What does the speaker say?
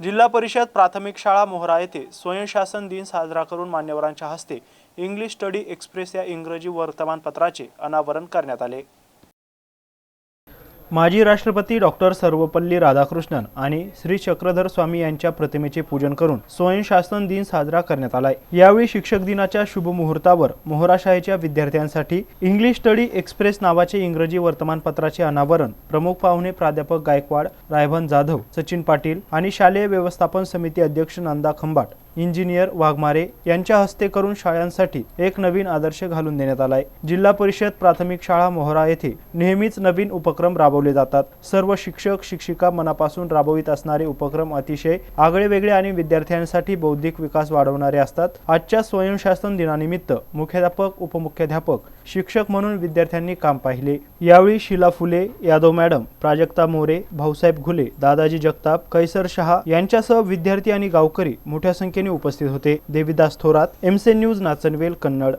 जिल्हा परिषद प्राथमिक शाळा मोहरा येथे स्वयंशासन दिन साजरा करून मान्यवरांच्या हस्ते इंग्लिश स्टडी एक्सप्रेस या इंग्रजी वर्तमानपत्राचे अनावरण करण्यात आले. माजी राष्ट्रपती डॉक्टर सर्वपल्ली राधाकृष्णन आणि श्री चक्रधर स्वामी यांच्या प्रतिमेचे पूजन करून स्वयंशासन दिन साजरा करण्यात आलाय. यावेळी शिक्षक दिनाच्या शुभ मुहूर्तावर विद्यार्थ्यांसाठी इंग्लिश स्टडी एक्सप्रेस नावाचे इंग्रजी वर्तमानपत्राचे अनावरण प्रमुख पाहुणे प्राध्यापक गायकवाड रायभन जाधव सचिन पाटील आणि शालेय व्यवस्थापन समिती अध्यक्ष नंदा खंबाट इंजिनियर वाघमारे यांच्या हस्ते करून शाळांसाठी एक नवीन आदर्श घालून देण्यात आलाय. जिल्हा परिषद प्राथमिक शाळा मोहरा येथे नेहमीच नवीन उपक्रम राबवले जातात. सर्व शिक्षक शिक्षिका मनापासून राबवित असणारे उपक्रम अतिशय आगळेवेगळे आणि विद्यार्थ्यांसाठी बौद्धिक विकास वाढवणारे असतात. आजच्या स्वयंशासन दिनानिमित्त मुख्याध्यापक उपमुख्याध्यापक शिक्षक म्हणून विद्यार्थ्यांनी काम पाहिले. यावेळी शिला फुले यादव मॅडम प्राजक्ता मोरे भाऊसाहेब घुले दादाजी जगताप कैसर शहा यांच्यासह विद्यार्थी आणि गावकरी मोठ्या संख्येने उपस्थित होते. देविदास थोरात एमसे न्यूज नाचनवेल कन्नड.